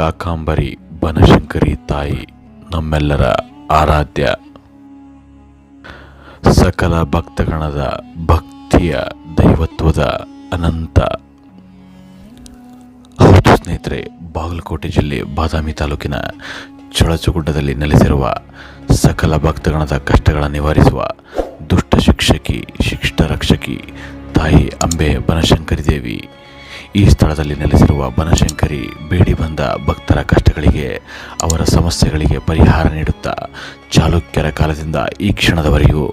ಶಾಕಾಂಬರಿ ಬನಶಂಕರಿ ತಾಯಿ, ನಮ್ಮೆಲ್ಲರ ಆರಾಧ್ಯ. ಸಕಲ ಭಕ್ತಗಣದ ಭಕ್ತಿಯ ದೈವತ್ವದ ಅನಂತ. ಹೌದು ಸ್ನೇಹಿತರೆ, ಬಾಗಲಕೋಟೆ ಜಿಲ್ಲೆ ಬಾದಾಮಿ ತಾಲೂಕಿನ ಚೊಳಚುಗುಡ್ಡದಲ್ಲಿ ನೆಲೆಸಿರುವ ಸಕಲ ಭಕ್ತಗಣದ ಕಷ್ಟಗಳ ನಿವಾರಿಸುವ ದುಷ್ಟ ಶಿಕ್ಷಕಿ ಶಿಷ್ಟ ರಕ್ಷಕಿ ತಾಯಿ ಅಂಬೆ ಬನಶಂಕರಿ ದೇವಿ ಈ ಸ್ಥಳದಲ್ಲಿ ನೆಲೆಸಿರುವ ಬನಶಂಕರಿ ಬೇಡಿ ಬಂದ ಭಕ್ತರ ಕಷ್ಟಗಳಿಗೆ, ಅವರ ಸಮಸ್ಯೆಗಳಿಗೆ ಪರಿಹಾರ ನೀಡುತ್ತಾ ಚಾಲುಕ್ಯರ ಕಾಲದಿಂದ ಈ ಕ್ಷಣದವರೆಗೂ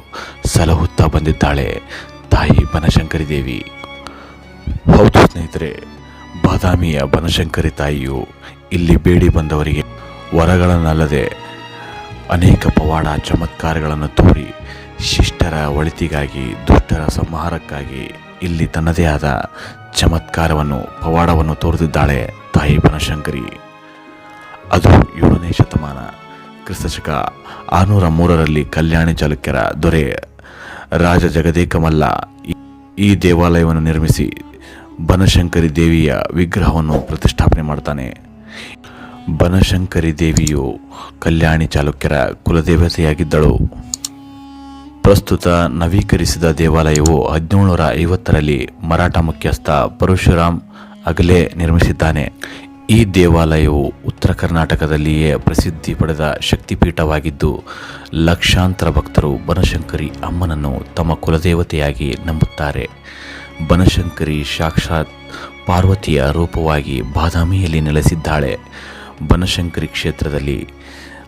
ಸಲಹುತ್ತಾ ಬಂದಿದ್ದಾಳೆ ತಾಯಿ ಬನಶಂಕರಿ ದೇವಿ. ಹೌದು ಸ್ನೇಹಿತರೆ, ಬಾದಾಮಿಯ ಬನಶಂಕರಿ ತಾಯಿಯು ಇಲ್ಲಿ ಬೇಡಿ ಬಂದವರಿಗೆ ವರಗಳನ್ನಲ್ಲದೆ ಅನೇಕ ಪವಾಡ ಚಮತ್ಕಾರಗಳನ್ನು ತೋರಿ ಶಿಷ್ಟರ ಒಳಿತಿಗಾಗಿ, ದುಷ್ಟರ ಸಂಹಾರಕ್ಕಾಗಿ ಇಲ್ಲಿ ತನ್ನದೇ ಆದ ಚಮತ್ಕಾರವನ್ನು, ಪವಾಡವನ್ನು ತೋರುತ್ತಿದ್ದಾಳೆ ತಾಯಿ ಬನಶಂಕರಿ. ಅದು ಏಳನೇ ಶತಮಾನ. ಕ್ರಿಸ್ತಶಕ ಆರುನೂರ ಮೂರರಲ್ಲಿ ಕಲ್ಯಾಣಿ ಚಾಲುಕ್ಯರ ದೊರೆ ರಾಜ ಜಗದೇಕಮಲ್ಲ ಈ- ದೇವಾಲಯವನ್ನು ನಿರ್ಮಿಸಿ ಬನಶಂಕರಿ ದೇವಿಯ ವಿಗ್ರಹವನ್ನು ಪ್ರತಿಷ್ಠಾಪನೆ ಮಾಡ್ತಾನೆ. ಬನಶಂಕರಿ ದೇವಿಯು ಕಲ್ಯಾಣಿ ಚಾಲುಕ್ಯರ ಕುಲದೇವತೆಯಾಗಿದ್ದಳು. ಪ್ರಸ್ತುತ ನವೀಕರಿಸಿದ ದೇವಾಲಯವು ಹದಿನೇಳುನೂರ ಐವತ್ತರಲ್ಲಿ ಮರಾಠ ಮುಖ್ಯಸ್ಥ ಪರಶುರಾಮ್ ಅಗಲೆ ನಿರ್ಮಿಸಿದ್ದಾನೆ. ಈ ದೇವಾಲಯವು ಉತ್ತರ ಕರ್ನಾಟಕದಲ್ಲಿಯೇ ಪ್ರಸಿದ್ಧಿ ಪಡೆದ ಶಕ್ತಿಪೀಠವಾಗಿದ್ದು, ಲಕ್ಷಾಂತರ ಭಕ್ತರು ಬನಶಂಕರಿ ಅಮ್ಮನನ್ನು ತಮ್ಮ ಕುಲದೇವತೆಯಾಗಿ ನಂಬುತ್ತಾರೆ. ಬನಶಂಕರಿ ಸಾಕ್ಷಾತ್ ಪಾರ್ವತಿಯ ರೂಪವಾಗಿ ಬಾದಾಮಿಯಲ್ಲಿ ನೆಲೆಸಿದ್ದಾಳೆ. ಬನಶಂಕರಿ ಕ್ಷೇತ್ರದಲ್ಲಿ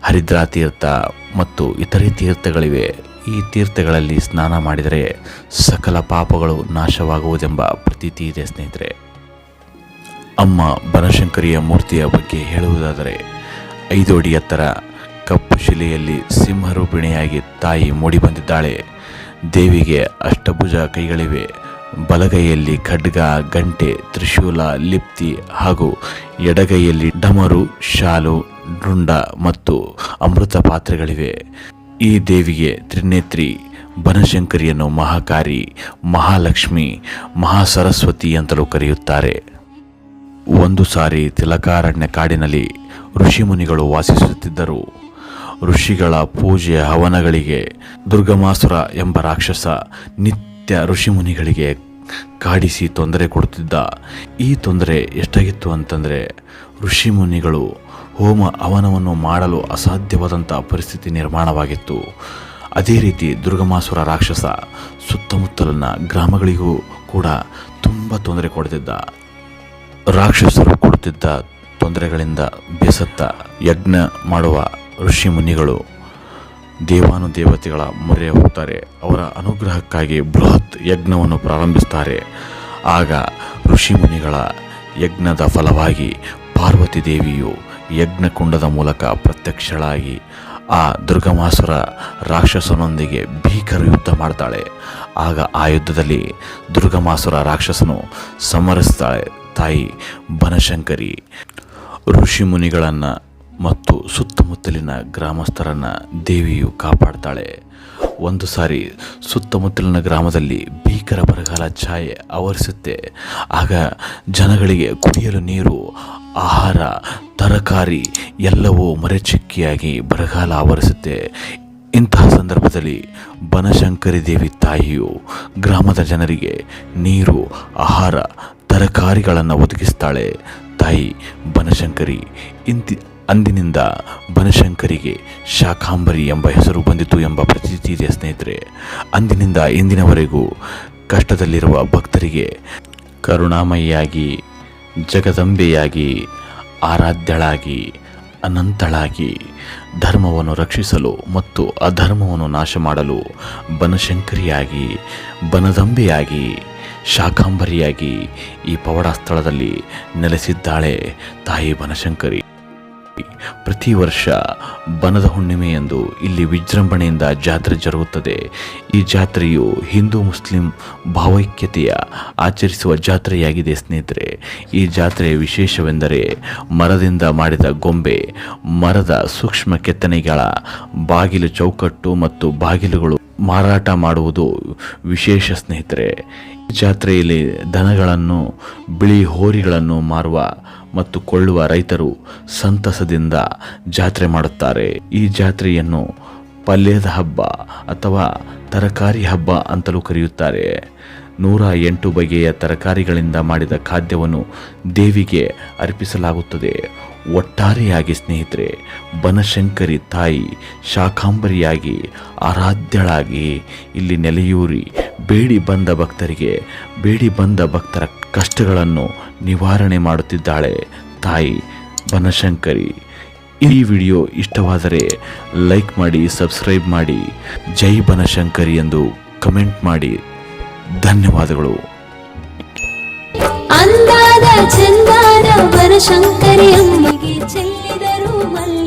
ಹರಿದ್ರಾ ತೀರ್ಥ ಮತ್ತು ಇತರೆ ತೀರ್ಥಗಳಿವೆ. ಈ ತೀರ್ಥಗಳಲ್ಲಿ ಸ್ನಾನ ಮಾಡಿದರೆ ಸಕಲ ಪಾಪಗಳು ನಾಶವಾಗುವುದೆಂಬ ಪ್ರತೀತಿ ಇದೆ, ಸ್ನೇಹಿತರೆ. ಅಮ್ಮ ಬನಶಂಕರಿಯ ಮೂರ್ತಿಯ ಬಗ್ಗೆ ಹೇಳುವುದಾದರೆ, ಐದು ಅಡಿ ಎತ್ತರ ಕಪ್ಪು ಶಿಲೆಯಲ್ಲಿ ಸಿಂಹರೂಪಿಣಿಯಾಗಿ ತಾಯಿ ಮೂಡಿಬಂದಿದ್ದಾಳೆ ದೇವಿಗೆ ಅಷ್ಟಭುಜ ಕೈಗಳಿವೆ. ಬಲಗೈಯಲ್ಲಿ ಖಡ್ಗ, ಗಂಟೆ, ತ್ರಿಶೂಲ, ಲಿಪ್ತಿ ಹಾಗೂ ಎಡಗೈಯಲ್ಲಿ ಡಮರು, ಶಾಲು ರುಂಡ ಮತ್ತು ಅಮೃತ ಪಾತ್ರೆಗಳಿವೆ. ಈ ದೇವಿಗೆ ತ್ರಿನೇತ್ರಿ ಬನಶಂಕರಿಯನ್ನು ಮಹಾಕಾರಿ, ಮಹಾಲಕ್ಷ್ಮಿ, ಮಹಾಸರಸ್ವತಿ ಅಂತಲೂ ಕರೆಯುತ್ತಾರೆ. ಒಂದು ಸಾರಿ ತಿಲಕಾರಣ್ಯ ಕಾಡಿನಲ್ಲಿ ಋಷಿಮುನಿಗಳು ವಾಸಿಸುತ್ತಿದ್ದರು. ಋಷಿಗಳ ಪೂಜೆ ಹವನಗಳಿಗೆ ದುರ್ಗಮಾಸುರ ಎಂಬ ರಾಕ್ಷಸ ನಿತ್ಯ ಋಷಿಮುನಿಗಳಿಗೆ ಕಾಡಿಸಿ ತೊಂದರೆ ಕೊಡುತ್ತಿದ್ದ. ಈ ತೊಂದರೆ ಎಷ್ಟಾಗಿತ್ತು ಅಂತಂದರೆ ಋಷಿಮುನಿಗಳು ಹೋಮ ಅವನವನ್ನು ಮಾಡಲು ಅಸಾಧ್ಯವಾದಂಥ ಪರಿಸ್ಥಿತಿ ನಿರ್ಮಾಣವಾಗಿತ್ತು. ಅದೇ ರೀತಿ ದುರ್ಗಮಾಸುರ ರಾಕ್ಷಸ ಸುತ್ತಮುತ್ತಲಿನ ಗ್ರಾಮಗಳಿಗೂ ಕೂಡ ತುಂಬ ತೊಂದರೆ ಕೊಡುತ್ತಿದ್ದ. ರಾಕ್ಷಸರು ಕೊಡುತ್ತಿದ್ದ ತೊಂದರೆಗಳಿಂದ ಬೇಸತ್ತ ಯಜ್ಞ ಮಾಡುವ ಋಷಿ ಮುನಿಗಳು ದೇವಾನುದೇವತೆಗಳ ಮೊರೆ ಹೋಗ್ತಾರೆ ಅವರ ಅನುಗ್ರಹಕ್ಕಾಗಿ ಬೃಹತ್ ಯಜ್ಞವನ್ನು ಪ್ರಾರಂಭಿಸ್ತಾರೆ ಆಗ ಋಷಿ ಮುನಿಗಳ ಯಜ್ಞದ ಫಲವಾಗಿ ಪಾರ್ವತಿ ದೇವಿಯು ಯಜ್ಞಕುಂಡದ ಮೂಲಕ ಪ್ರತ್ಯಕ್ಷಳಾಗಿ ಆ ದುರ್ಗಮಾಸುರ ರಾಕ್ಷಸನೊಂದಿಗೆ ಭೀಕರ ಯುದ್ಧ ಮಾಡ್ತಾಳೆ. ಆಗ ಆ ಯುದ್ಧದಲ್ಲಿ ದುರ್ಗಮಾಸುರ ರಾಕ್ಷಸನು ಸಮರಿಸ್ತಾಳೆ. ತಾಯಿ ಬನಶಂಕರಿ ಋಷಿ ಮುನಿಗಳನ್ನು ಮತ್ತು ಸುತ್ತಮುತ್ತಲಿನ ಗ್ರಾಮಸ್ಥರನ್ನು ದೇವಿಯು ಕಾಪಾಡ್ತಾಳೆ. ಒಂದು ಸಾರಿ ಸುತ್ತಮುತ್ತಲಿನ ಗ್ರಾಮದಲ್ಲಿ ಭೀಕರ ಬರಗಾಲ ಛಾಯೆ ಆವರಿಸುತ್ತೆ. ಆಗ ಜನಗಳಿಗೆ ಕುಡಿಯಲು ನೀರು, ಆಹಾರ ತರಕಾರಿ ಎಲ್ಲವೂ ಮರೆಚಿಕ್ಕಿಯಾಗಿ ಬರಗಾಲ ಆವರಿಸುತ್ತೆ. ಇಂತಹ ಸಂದರ್ಭದಲ್ಲಿ ಬನಶಂಕರಿ ದೇವಿ ತಾಯಿಯು ಗ್ರಾಮದ ಜನರಿಗೆ ನೀರು, ಆಹಾರ, ತರಕಾರಿಗಳನ್ನು ಒದಗಿಸ್ತಾಳೆ. ತಾಯಿ ಬನಶಂಕರಿ, ಇಂತಿ, ಅಂದಿನಿಂದ ಬನಶಂಕರಿಗೆ ಶಾಕಾಂಬರಿ ಎಂಬ ಹೆಸರು ಬಂದಿತು ಎಂಬ ಪ್ರತೀತಿ ಇದೆ ಸ್ನೇಹಿತರೆ. ಅಂದಿನಿಂದ ಇಂದಿನವರೆಗೂ ಕಷ್ಟದಲ್ಲಿರುವ ಭಕ್ತರಿಗೆ ಕರುಣಾಮಯಿಯಾಗಿ, ಜಗದಂಬೆಯಾಗಿ ಆರಾಧ್ಯಳಾಗಿ, ಅನಂತಳಾಗಿ ಧರ್ಮವನ್ನು ರಕ್ಷಿಸಲು ಮತ್ತು ಅಧರ್ಮವನ್ನು ನಾಶ ಮಾಡಲು ಬನಶಂಕರಿಯಾಗಿ, ಬನದಂಬೆಯಾಗಿ ಶಾಕಾಂಬರಿಯಾಗಿ ಈ ಪವಾಡ ಸ್ಥಳದಲ್ಲಿ ನೆಲೆಸಿದ್ದಾಳೆ ತಾಯಿ ಬನಶಂಕರಿ. ಪ್ರತಿ ವರ್ಷ ಬನದ ಹುಣ್ಣಿಮೆಯಂದು ಇಲ್ಲಿ ವಿಜೃಂಭಣೆಯಿಂದ ಜಾತ್ರೆ ಜರುಗುತ್ತದೆ. ಈ ಜಾತ್ರೆಯು ಹಿಂದೂ ಮುಸ್ಲಿಂ ಭಾವೈಕ್ಯತೆಯ ಆಚರಿಸುವ ಜಾತ್ರೆಯಾಗಿದೆ ಸ್ನೇಹಿತರೆ. ಈ ಜಾತ್ರೆಯ ವಿಶೇಷವೆಂದರೆ ಮರದಿಂದ ಮಾಡಿದ ಗೊಂಬೆ, ಮರದ ಸೂಕ್ಷ್ಮ ಕೆತ್ತನೆಗಳ ಬಾಗಿಲು ಚೌಕಟ್ಟು ಮತ್ತು ಬಾಗಿಲುಗಳು ಮಾರಾಟ ಮಾಡುವುದು ವಿಶೇಷ ಸ್ನೇಹಿತರೆ. ಜಾತ್ರೆಯಲ್ಲಿ ದನಗಳನ್ನು, ಬಿಳಿ ಹೋರಿಗಳನ್ನು ಮಾರುವ ಮತ್ತು ಕೊಳ್ಳುವ ರೈತರು ಸಂತಸದಿಂದ ಜಾತ್ರೆ ಮಾಡುತ್ತಾರೆ. ಈ ಜಾತ್ರೆಯನ್ನು ಪಲ್ಯದ ಹಬ್ಬ ಅಥವಾ ತರಕಾರಿ ಹಬ್ಬ ಅಂತಲೂ ಕರೆಯುತ್ತಾರೆ. ನೂರ ಎಂಟು ಬಗೆಯ ತರಕಾರಿಗಳಿಂದ ಮಾಡಿದ ಖಾದ್ಯವನ್ನು ದೇವಿಗೆ ಅರ್ಪಿಸಲಾಗುತ್ತದೆ. ಒಟ್ಟಾರೆಯಾಗಿ ಸ್ನೇಹಿತರೆ, ಬನಶಂಕರಿ ತಾಯಿ ಶಾಕಾಂಬರಿಯಾಗಿ ಆರಾಧ್ಯಳಾಗಿ ಇಲ್ಲಿ ನೆಲೆಯೂರಿ ಬೇಡಿ ಬಂದ ಭಕ್ತರಿಗೆ, ಬೇಡಿ ಬಂದ ಭಕ್ತರ ಕಷ್ಟಗಳನ್ನು ನಿವಾರಣೆ ಮಾಡುತ್ತಿದ್ದಾಳೆ ತಾಯಿ ಬನಶಂಕರಿ. ಈ ವಿಡಿಯೋ ಇಷ್ಟವಾದರೆ ಲೈಕ್ ಮಾಡಿ, ಸಬ್ಸ್ಕ್ರೈಬ್ ಮಾಡಿ, ಜೈ ಬನಶಂಕರಿ ಎಂದು ಕಮೆಂಟ್ ಮಾಡಿ. ಧನ್ಯವಾದಗಳು. ಅಂದಾದ ಚಂದಾದ ಬನಶಂಕರಿ ಅಮ್ಮಗೆ ಚೆಲ್ಲಿದರು ಮಲ್ಲ